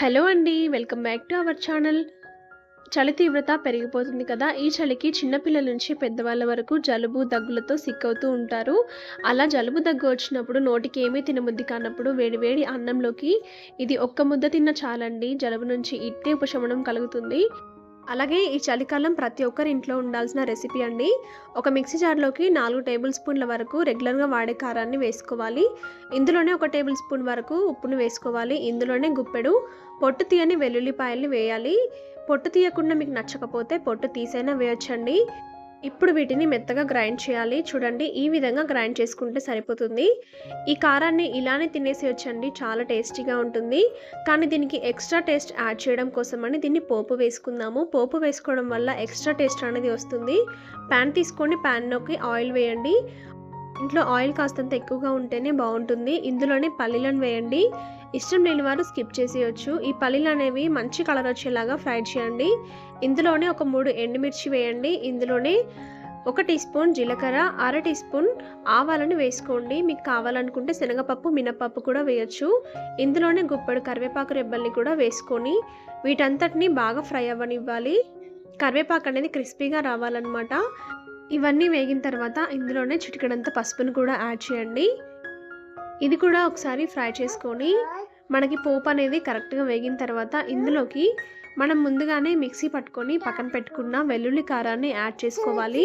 Hello అండి welcome back to our channel. చలి తీవ్రత పెరిగిపోతుంది కదా ఈ చలికి చిన్నపిల్లల నుంచి పెద్దవాళ్ళ వరకు జలుబు దగ్గులతో సిక్కవుతూ ఉంటారు. అలా జలుబు దగ్గు వచ్చినప్పుడు నోటికి ఏమీ తినబుద్ధి కానప్పుడు వేడివేడి అన్నంలోకి ఇది ఒక్క ముద్ద తిన్న చాలండి. జలుబు నుంచి ఇట్టే ఉపశమనం కలుగుతుంది. అలాగే ఈ చలికాలం ప్రతి ఒక్కరి ఇంట్లో ఉండాల్సిన రెసిపీ అండి. ఒక మిక్సీ జార్లోకి నాలుగు టేబుల్ స్పూన్ల వరకు రెగ్యులర్గా వాడే కారాన్ని వేసుకోవాలి. ఇందులోనే ఒక టేబుల్ స్పూన్ వరకు ఉప్పును వేసుకోవాలి. ఇందులోనే గుప్పెడు పొట్టు తీయని వెల్లుల్లిపాయల్ని వేయాలి. పొట్టు తీయకుండా మీకు నచ్చకపోతే పొట్టు తీసైనా వేయొచ్చండి. ఇప్పుడు వీటిని మెత్తగా గ్రైండ్ చేయాలి. చూడండి ఈ విధంగా గ్రైండ్ చేసుకుంటే సరిపోతుంది. ఈ కారాన్ని ఇలానే తినేసేయొచ్చండి. చాలా టేస్టీగా ఉంటుంది. కానీ దీనికి ఎక్స్ట్రా టేస్ట్ యాడ్ చేయడం కోసమని దీన్ని పోపు వేసుకుందాము. పోపు వేసుకోవడం వల్ల ఎక్స్ట్రా టేస్ట్ అనేది వస్తుంది. ప్యాన్ తీసుకొని ప్యాన్లోకి ఆయిల్ వేయండి. ఇంట్లో ఆయిల్ కాస్తంత ఎక్కువగా ఉంటేనే బాగుంటుంది. ఇందులోనే పల్లీలను వేయండి. ఇష్టం లేని వారు స్కిప్ చేసేయచ్చు. ఈ పల్లీలు అనేవి మంచి కలర్ వచ్చేలాగా ఫ్రై చేయండి. ఇందులోనే ఒక మూడు ఎండుమిర్చి వేయండి. ఇందులోనే ఒక టీ స్పూన్ జీలకర్ర అర టీ స్పూన్ ఆవాలను వేసుకోండి. మీకు కావాలనుకుంటే శనగపప్పు మినపప్పు కూడా వేయచ్చు. ఇందులోనే గుప్పడు కరివేపాకు రెబ్బల్ని కూడా వేసుకొని వీటంతటిని బాగా ఫ్రై అవ్వనివ్వాలి. కరివేపాకు అనేది క్రిస్పీగా రావాలన్నమాట. ఇవన్నీ వేగిన తర్వాత ఇందులోనే చిటికడంత పసుపును కూడా యాడ్ చేయండి. ఇది కూడా ఒకసారి ఫ్రై చేసుకొని మనకి పోపు అనేది కరెక్ట్గా వేగిన తర్వాత ఇందులోకి మనం ముందుగానే మిక్సీ పట్టుకొని పక్కన పెట్టుకున్న వెల్లుల్లి కారాన్ని యాడ్ చేసుకోవాలి.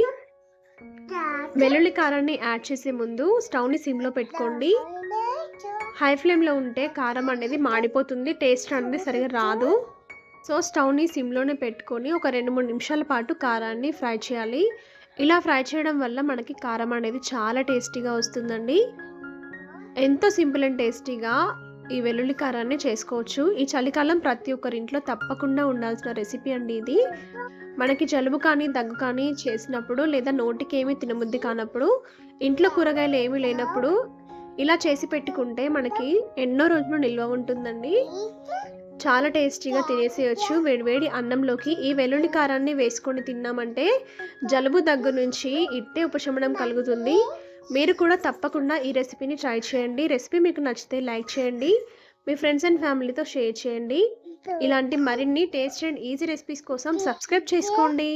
వెల్లుల్లి కారాన్ని యాడ్ చేసే ముందు స్టవ్ని సిమ్లో పెట్టుకోండి. హై ఫ్లేమ్లో ఉంటే కారం అనేది మాడిపోతుంది టేస్ట్ అనేది సరిగా రాదు. సో స్టవ్ని సిమ్లోనే పెట్టుకొని ఒక రెండు మూడు నిమిషాల పాటు కారాన్ని ఫ్రై చేయాలి. ఇలా ఫ్రై చేయడం వల్ల మనకి కారం అనేది చాలా టేస్టీగా వస్తుందండి. ఎంతో సింపుల్ అండ్ టేస్టీగా ఈ వెల్లుల్లి కారాన్ని చేసుకోవచ్చు. ఈ చలికాలం ప్రతి ఒక్కరింట్లో తప్పకుండా ఉండాల్సిన రెసిపీ అండి ఇది. మనకి జలుబు కానీ దగ్గు కానీ చేసినప్పుడు లేదా నోటికి ఏమీ తినబుద్ధి కానప్పుడు ఇంట్లో కూరగాయలు ఏమీ లేనప్పుడు ఇలా చేసి పెట్టుకుంటే మనకి ఎన్నో రోజులు నిల్వ ఉంటుందండి. చాలా టేస్టీగా తినేసేయచ్చు. వేడివేడి అన్నంలోకి ఈ వెల్లుల్లి కారాన్ని వేసుకొని తిన్నామంటే జలుబు దగ్గు నుంచి ఇట్టే ఉపశమనం కలుగుతుంది. మీరు కూడా తప్పకుండా ఈ రెసిపీని ట్రై చేయండి. రెసిపీ మీకు నచ్చితే లైక్ చేయండి. మీ ఫ్రెండ్స్ అండ్ ఫ్యామిలీతో షేర్ చేయండి. ఇలాంటి మరిన్ని టేస్ట్ అండ్ ఈజీ రెసిపీస్ కోసం సబ్స్క్రైబ్ చేసుకోండి.